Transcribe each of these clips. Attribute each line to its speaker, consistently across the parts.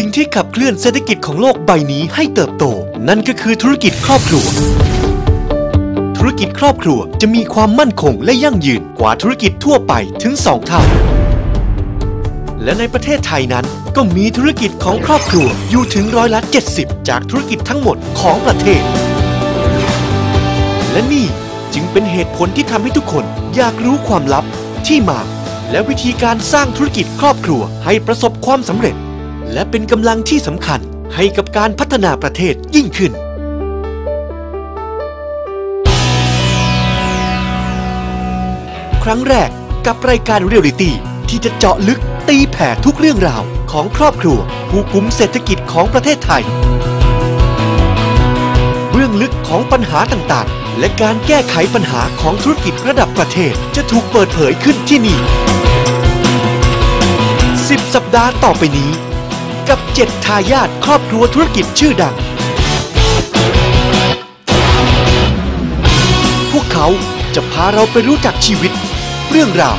Speaker 1: สิ่งที่ขับเคลื่อนเศรษฐกิจของโลกใบนี้ให้เติบโต นั่นก็คือธุรกิจครอบครัว ธุรกิจครอบครัวจะมีความมั่นคงและยั่งยืนกว่าธุรกิจทั่วไปถึง 2 เท่า และในประเทศไทยนั้นก็มีธุรกิจของครอบครัวอยู่ถึงร้อยละ 70 จากธุรกิจทั้งหมดของประเทศ และนี่จึงเป็นเหตุผลที่ทำให้ทุกคนอยากรู้ความลับที่มา และวิธีการสร้างธุรกิจครอบครัวให้ประสบความสำเร็จ และเป็นกำลังที่สำคัญให้กับการพัฒนาประเทศยิ่งขึ้น ครั้งแรกกับรายการเรียลลิตี้ที่จะเจาะลึกตีแผ่ทุกเรื่องราวของครอบครัว ผู้กุมเศรษฐกิจของประเทศไทยเบื้องลึกของปัญหาต่างๆ และการแก้ไขปัญหาของธุรกิจระดับประเทศจะถูกเปิดเผยขึ้นที่นี่ 10 สัปดาห์ต่อไปนี้ กับ 7 ทายาทครอบครัวธุรกิจชื่อดัง พวกเขาจะพาเราไปรู้จักชีวิต เรื่องราว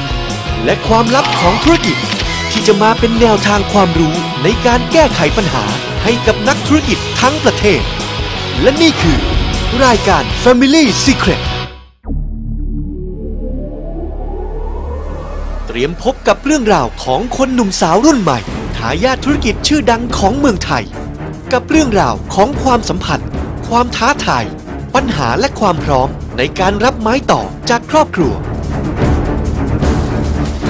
Speaker 1: และความลับของธุรกิจ ที่จะมาเป็นแนวทางความรู้ในการแก้ไขปัญหาให้กับนักธุรกิจทั้งประเทศ และนี่คือ รายการ Family Secret เตรียมพบกับเรื่องราวของคนหนุ่มสาวรุ่นใหม่ายาทธุรกิจชื่อดังของเมืองไทย กับเรื่องราวของความสัมพันธ์ ความท้าทาย ปัญหาและความพร้อมในการรับไม้ต่อจากครอบครัว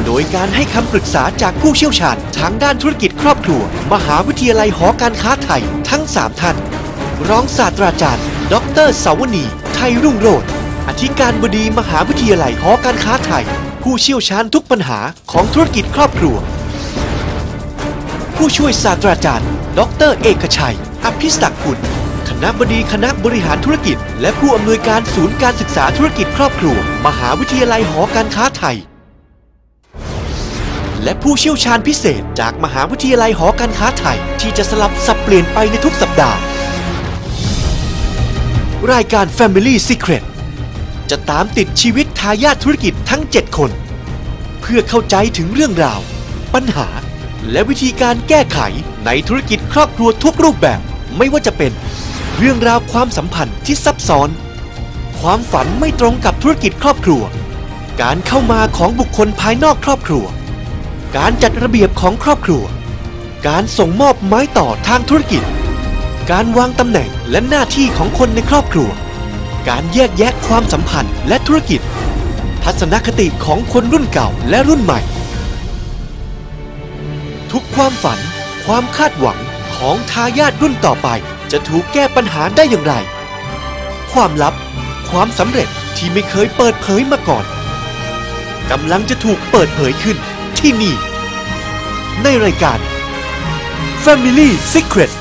Speaker 1: โดยการให้คำปรึกษาจากผู้เชี่ยวชาญทางด้านธุรกิจครอบครัว มหาวิทยาลัยหอการค้าไทยทั้ง 3 ท่าน รองศาสตราจารย์ ดรสาวนี ไทยรุ่งโรจน์อธิการบดีมหาวิทยาลัยหอการค้าไทย ผู้เชี่ยวชาญทุกปัญหาของธุรกิจครอบครัว ผู้ช่วยศาสตราจารย์ ดร เอกชัย อภิศักดิ์กุลคณะบดีคณะบริหารธุรกิจ และผู้อำนวยการศูนย์การศึกษาธุรกิจครอบครัว มหาวิทยาลัยหอการค้าไทย และผู้เชี่ยวชาญพิเศษจากมหาวิทยาลัยหอการค้าไทย ที่จะสลับสับเปลี่ยนไปในทุกสัปดาห์ รายการ Family Secret จะตามติดชีวิตทายาทธุรกิจทั้ง 7 คน เพื่อเข้าใจถึงเรื่องราว ปัญหา และวิธีการแก้ไขในธุรกิจครอบครัวทุกรูปแบบ ไม่ว่าจะเป็น เรื่องราวความสัมพันธ์ที่ซับซ้อน ความฝันไม่ตรงกับธุรกิจครอบครัว การเข้ามาของบุคคลภายนอกครอบครัว การจัดระเบียบของครอบครัว การส่งมอบไม้ต่อทางธุรกิจ การวางตำแหน่งและหน้าที่ของคนในครอบครัว การแยกแยะความสัมพันธ์และธุรกิจ ทัศนคติของคนรุ่นเก่าและรุ่นใหม่ ทุกความฝัน ความคาดหวังของทายาทรุ่นต่อไป จะถูกแก้ปัญหาได้อย่างไร ความลับ ความสำเร็จที่ไม่เคยเปิดเผยมาก่อนกำลังจะถูกเปิดเผยขึ้นที่นี่ ในรายการ Family Secret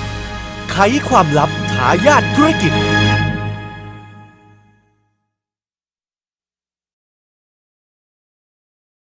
Speaker 1: ไขความลับทายาทธุรกิจ